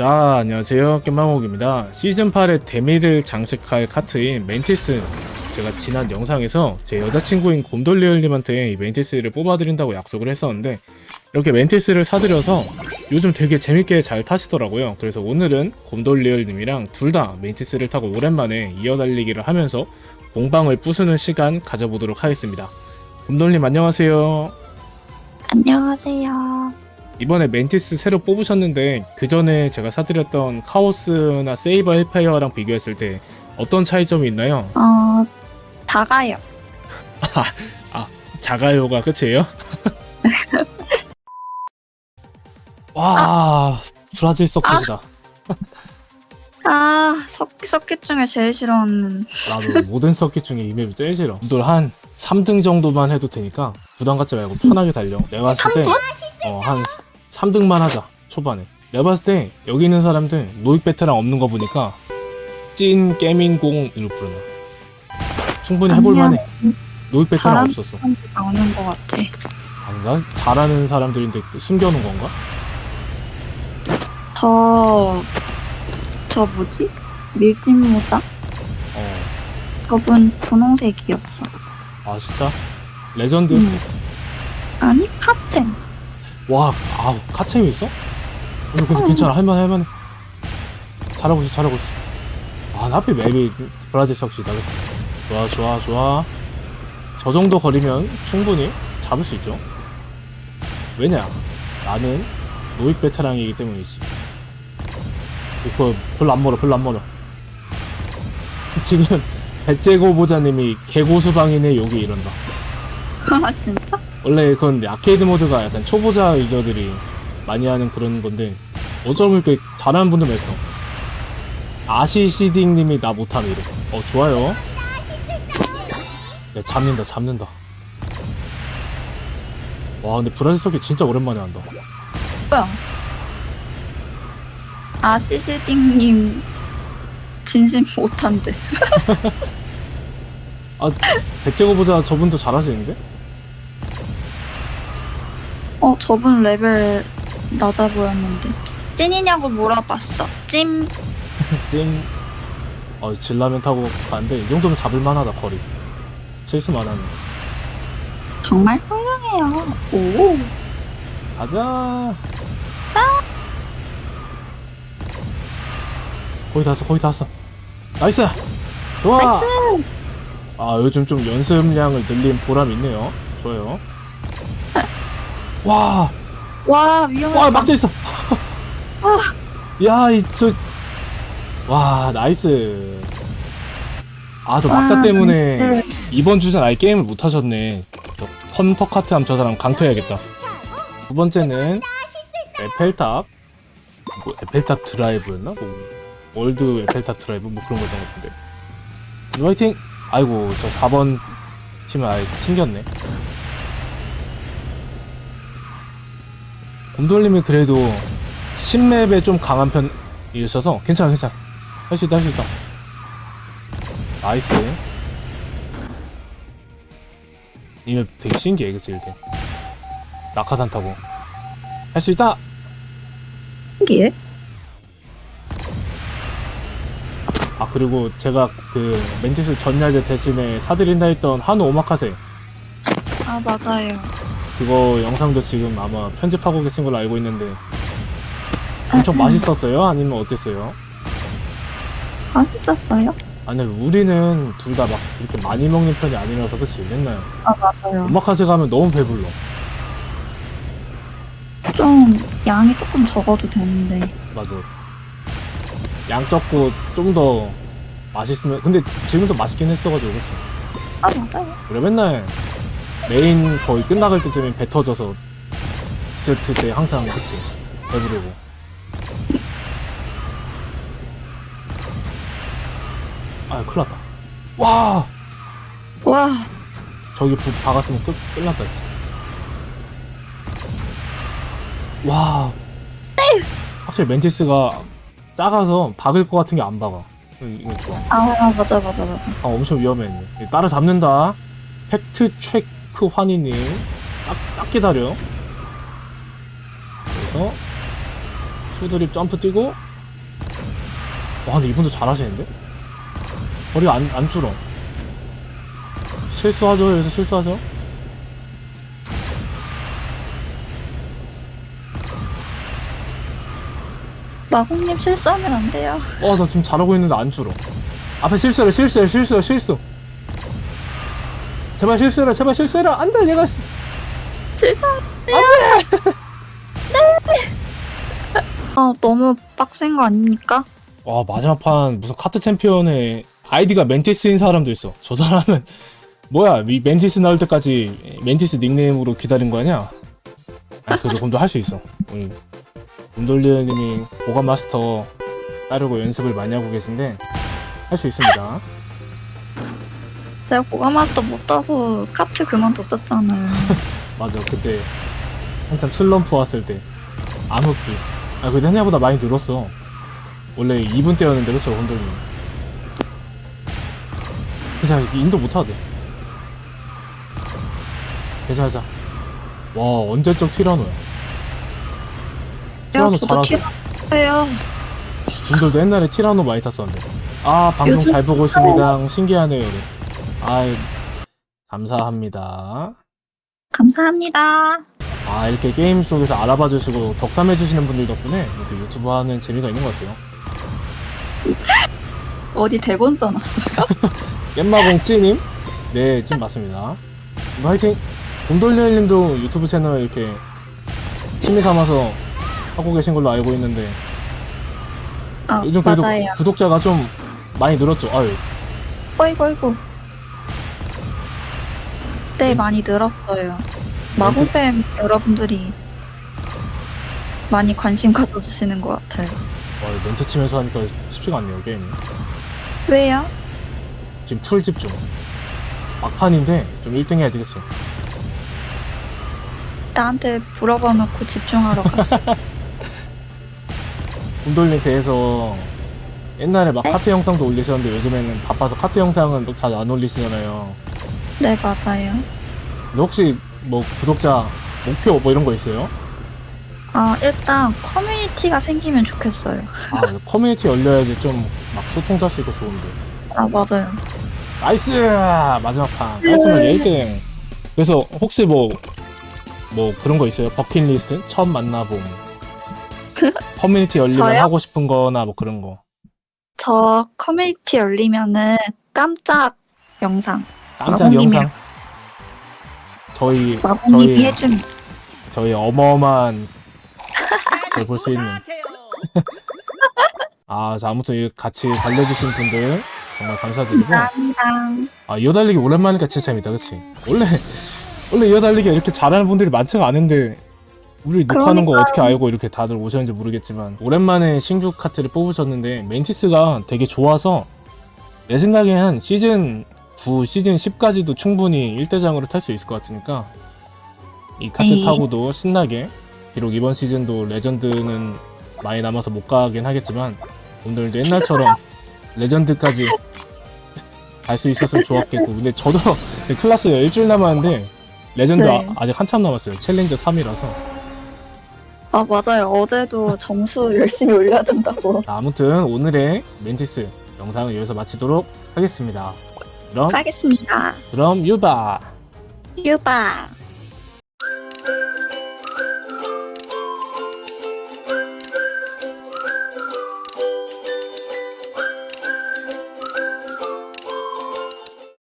자, 안녕하세요. 깻마목입니다. 시즌8의 데미를 장식할 카트인 멘티스. 제가 지난 영상에서 제 여자친구인 곰돌리얼님한테 이 멘티스를 뽑아드린다고 약속을 했었는데, 이렇게 멘티스를 사드려서 요즘 되게 재밌게 잘 타시더라고요. 그래서 오늘은 곰돌리얼님이랑 둘 다 멘티스를 타고 오랜만에 이어달리기를 하면서 공방을 부수는 시간 가져보도록 하겠습니다. 곰돌님 안녕하세요. 안녕하세요. 이번에 멘티스 새로 뽑으셨는데 그 전에 제가 사드렸던 카오스나 세이버 헬파이어랑 비교했을 때 어떤 차이점이 있나요? 어, 다가요. 자가요가 끝이에요? 와 브라질 서킷이다. 아, 석, 서킷 중에 제일 싫어하는. 나도 모든 서킷 중에 이 맵이 제일 싫어. 늘한 3등 정도만 해도 되니까 부담 갖지 말고 편하게 달려. 내가 봤을 때 어, 한 3등만 하자 초반에. 내가 봤을 때 여기 있는 사람들 노익 베테랑 없는 거 보니까 찐 게밍공을 부르나. 충분히 해볼만해. 노익 베테랑 바람- 없었어. 나오는 것 같아. 아닌가? 잘하는 사람들인데 숨겨놓은 건가? 저, 저 뭐지? 밀짚모자? 어. 저분 분홍색이었어. 아 진짜? 레전드? 음. 아니, 카첸. 와, 아 카체이 있어? 근데, 근데 괜찮아. 할만해 할만해. 잘하고 있어 잘하고 있어. 아 나 하필 맵이 브라질 그치 좋아 좋아 좋아. 저 정도 거리면 충분히 잡을 수 있죠. 왜냐? 나는 노익 베테랑이기 때문이지. 이거 별로 안 멀어 별로 안 멀어. 지금 배째고 보자님이 개고수방이네 여기 이런다. 아, 진짜? 원래 그건 아케이드 모드가 약간 초보자 유저들이 많이 하는 그런 건데 어쩌면 이렇게 잘하는 분들 있어 아시시딩님이 나 못하면 이래 어 좋아요 야 잡는다 잡는다 와 근데 브라질 서킷 진짜 오랜만에 한다 뭐야? 아, 시시딩님. 진심 못한대. 아 백제고 보자 저분도 잘하시는데? 어, 저분 레벨 낮아 보였는데. 찐이냐고 물어봤어. 찜. 찜 어, 진라면 타고 가는데 이 정도면 잡을 만하다 거리 실수만 하면 정말 훌륭해요. 오. 가자. 짠! 거의 다 왔어, 거의 다 왔어. 나이스! 좋아! 나이스! 아, 요즘 좀 연습량을 늘린 보람이 있네요. 좋아요. 와! 와, 위험하다. 와, 막혀 있어! 야, 이, 저, 와, 나이스. 아, 저 막자 와, 때문에 나이스. 이번 주전 아예 게임을 못 하셨네. 저 컴터 카트 하면 저 사람 강퇴해야겠다. 두 번째는 에펠탑. 뭐 에펠탑 드라이브였나? 뭐 월드 에펠탑 드라이브 뭐 그런 거였던 것 같은데. 화이팅! 아이고 저 4번 팀은 아예 튕겼네. 곰돌님이 그래도 10맵에 좀 강한 편이셔서 괜찮아 괜찮아. 할 수 있다 할 수 있다. 나이스. 이맵 되게 신기해 그치 일단 낙하산 타고 할 수 있다 신기해. 아 그리고 제가 그 멘티스 전야제 대신에 사드린다 했던 한우 오마카세 아, 맞아요. 그거 영상도 지금 아마 편집하고 계신 걸로 알고 있는데 엄청 맛있었어요? 아니면 어땠어요? 맛있었어요? 아니 우리는 둘 다막 그렇게 많이 먹는 편이 아니라서 그치 맨날 아, 맞아요. 오마카세 가면 너무 배불러 좀, 양이 조금 적어도 되는데. 맞아. 양 적고 좀 더 맛있으면 근데 지금도 맛있긴 했어가지고 그치? 아, 맞아요. 우리 맨날 메인 거의 끝나갈 때쯤엔 배 터져서 디저트 때 항상 그치 배부르고. 아 큰일 났다. 와! 와, 저기 불 박았으면 끝, 끝났다 진짜. 와. 확실히 멘티스가 작아서 박을 것 같은 게 안 박아. 이거 좋아. 아, 맞아, 맞아, 맞아. 아 엄청 위험해. 이제. 따라 잡는다. 팩트 체크 환희님 딱, 딱 기다려. 그래서 투드립 점프 뛰고. 와 근데 이분도 잘하시는데? 거리가 안, 안 줄어. 실수하죠 여기서 실수하죠? 마공님 실수하면 안 돼요. 어 나 지금 잘하고 있는데 안 줄어. 앞에 실수해 실수해 실수해 실수 제발 실수해라 제발 실수해라 안돼 얘가 시- 실수 안 돼요. 네. 아, 너무 빡센 거 아닙니까? 와 마지막 판 무슨 카트 챔피언의 아이디가 멘티스인 사람도 있어 저 사람은 뭐야 이 멘티스 나올 때까지 멘티스 닉네임으로 기다린 거 아니야? 아니 그래도 곰도 할 수 있어 우리 곰돌리님이 보관 마스터 따르고 연습을 많이 하고 계신데 할 수 있습니다 제가 고가마스터 못 따서 카트 그만뒀었잖아요. 맞아 그때 한참 슬럼프 왔을 때. 암흑기. 아 근데 생각보다 많이 늘었어. 원래 2분 때였는데 그렇죠 곰돌님 괜찮아 인도 못하대 괜찮아 괜찮아. 와 언제적 티라노야. 티라노 잘하죠 티라노예요. 분들도 옛날에 티라노 많이 탔었는데. 아 방송 요즘 잘 보고 있습니다. 신기하네요. 이래. 아이 감사합니다 감사합니다. 아 이렇게 게임 속에서 알아봐 주시고 덕담해 주시는 분들 덕분에 이렇게 유튜브 하는 재미가 있는 것 같아요 어디 대본 써놨어요? 깻마봉 찌님 네 찐 맞습니다 이거 화이팅 곰돌리님도 유튜브 채널 이렇게 취미 삼아서 하고 계신 걸로 알고 있는데 아, 요즘 그래도 맞아요. 구독자가 좀 많이 늘었죠 아유 어이구, 어이구. 네, 많이 늘었어요. 마구뱀 여러분들이 많이 관심 가져주시는 것 같아요. 와 이거 멘트 치면서 하니까 쉽지가 않네요 게임이 왜요? 지금 풀 집 중 막판인데 좀 1등 해야지 그치 나한테 물어봐 놓고 집중하러 갔어. 곰돌님 배에서 옛날에 막 네? 카트 영상도 올리셨는데 요즘에는 바빠서 카트 영상은 또잘안 올리시잖아요. 네, 맞아요. 근데 혹시 뭐 구독자 목표 뭐 이런 거 있어요? 아, 일단 커뮤니티가 생기면 좋겠어요. 아 커뮤니티 열려야지 좀 막 소통도 할 수 있고 좋은데. 아, 맞아요. 나이스 마지막 판 깔끔하게 1등. 그래서 혹시 뭐 뭐 그런 거 있어요? 버킷리스트 처음 만나봄. 커뮤니티 열리면 저요? 하고 싶은 거나 뭐 그런 거. 저 커뮤니티 열리면은 깜짝 영상 깜짝 영상. 저희 저희 해준 저희 어마어마한 걸 볼 수 있는. 아, 자, 아무튼 이 같이 달려주신 분들 정말 감사드리고. 감사합니다. 아, 이어달리기 오랜만이니까 진짜 재밌다, 그치? 원래, 원래 이어달리기가 이렇게 잘하는 분들이 많지가 않은데, 우리 녹화하는 거 그러니까요. 어떻게 알고 이렇게 다들 오셨는지 모르겠지만, 오랜만에 신규 카트를 뽑으셨는데, 멘티스가 되게 좋아서, 내 생각에 한 시즌 9, 시즌 10까지도 충분히 1대장으로 탈 수 있을 것 같으니까, 이 카트 에이. 타고도 신나게, 비록 이번 시즌도 레전드는 많이 남아서 못 가긴 하겠지만, 오늘도 옛날처럼 레전드까지 갈 수 있었으면 좋았겠고, 근데 저도 클라스 일주일 남았는데, 레전드 네. 아, 아직 한참 남았어요. 챌린저 3이라서. 아, 맞아요. 어제도 점수 열심히 올려야 된다고. 아무튼 오늘의 멘티스 영상을 여기서 마치도록 하겠습니다. 그럼, 하겠습니다. 그럼 유바! 유바.